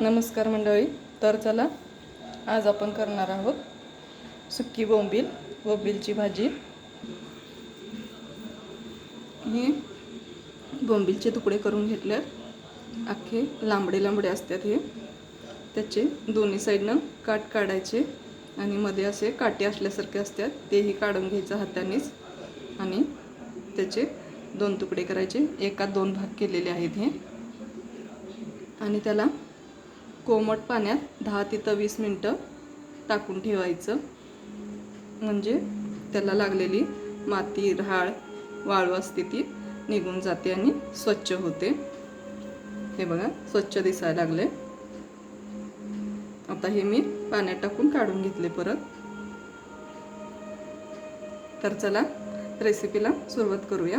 नमस्कार मंडळी तर चला आज आपण करणार आहोत सुक्की बोंबील बोंबीलची भाजी. हे बोंबीलचे तुकडे करून घेतले अख्खे लांबडे लांबडे असतात हे. त्याचे दोन्ही साईडनं काट काढायचे आणि मध्ये असे काटे असल्यासारखे असतात. तेही काढून घ्यायचं हातानेच आणि त्याचे दोन तुकडे करायचे. एका दोन भाग केलेले आहेत हे. आणि त्याला कोमट पाण्यात दहा ते वीस मिनटं टाकून ठेवायचं. म्हणजे त्याला लागलेली माती राहाळ वाळू असते ती निघून जाते आणि स्वच्छ होते. हे बघा स्वच्छ दिसायला लागले आता हे मी पाण्यात टाकून काढून घेतले परत. तर चला रेसिपीला सुरुवात करूया.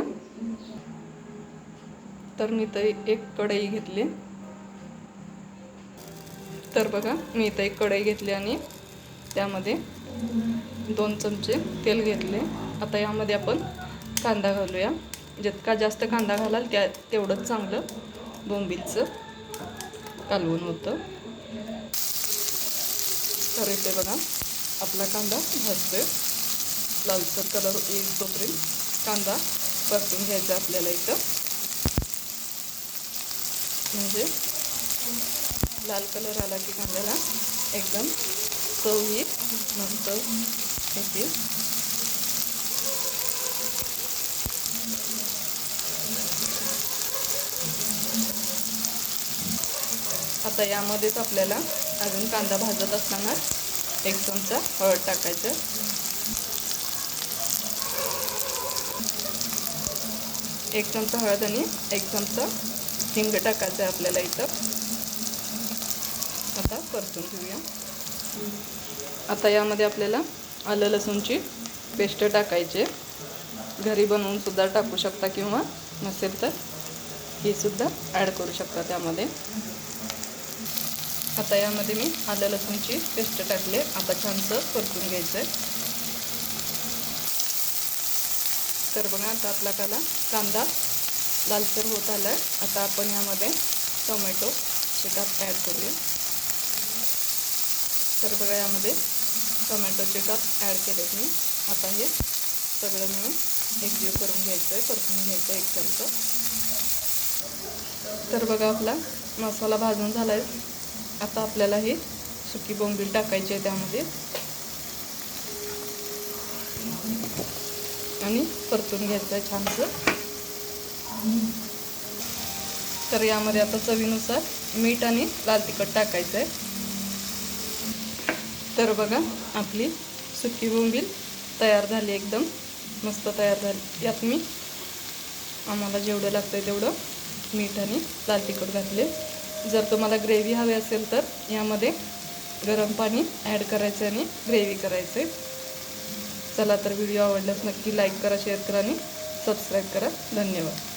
तर मी तर एक कढई घेतली. तर बघा मी इथं एक कढई घेतली आणि त्यामध्ये दोन चमचे तेल घेतले. आता यामध्ये आपण कांदा घालूया. जितका जास्त कांदा घालाल त्या तेवढंच चांगलं बोंबीलचं कालवून होतं. तर इथे बघा आपला कांदा भाजतोय. लालसर कलर येईल तोपर्यंत कांदा परतून घ्यायचा आपल्याला इथं. म्हणजे लाल कलर आला की कांद्याला एकदम चव येईल. मस्त येतील आता यामध्येच आपल्याला अजून कांदा भाजत असताना एक चमचा हळद टाकायचं. एक चमचा हळद आणि एक चमचा हिंग टाकायचं आहे आपल्याला इथं. आता परतून घेऊया. आता यामध्ये आपल्याला आलं लसूणची पेस्ट टाकायची. घरी बनवून सुद्धा टाकू शकता किंवा नसेल तर ही सुद्धा ॲड करू शकता त्यामध्ये. आता यामध्ये मी आलं लसूणची पेस्ट टाकले. आता छानसं परतून घ्यायचं आहे तर बघा आता आपला काला कांदा लालसर होत आला आहे आता आपण यामध्ये टोमॅटो शेतात ॲड करूया. तर बघा यामध्ये टोमॅटोचे काप ॲड केलेत मी. आता हे सगळं मिळून एकजीव करून घ्यायचं आहे परतून घ्यायचं आहे एक चमचा. तर बघा आपला मसाला भाजून झाला आहे आता आपल्याला हे सुकी बोंबील टाकायची आहे त्यामध्ये. आणि परतून घ्यायचं आहे छानसं. तर यामध्ये आता चवीनुसार मीठ आणि लाल तिखट टाकायचं आहे तर बघा आपली सुकी बोंबील तयार झाली एकदम. मस्त तयार झाली. यात मी आम्हाला जेवढं लागतं आहे तेवढं मीठ आणि लाल तिखट घातले. जर तुम्हाला ग्रेव्ही हवी असेल तर यामध्ये गरम पाणी ॲड करायचं आणि ग्रेव्ही करायचे चला तर व्हिडिओ आवडल्यास नक्की लाईक करा शेअर करा आणि सबस्क्राईब करा. धन्यवाद.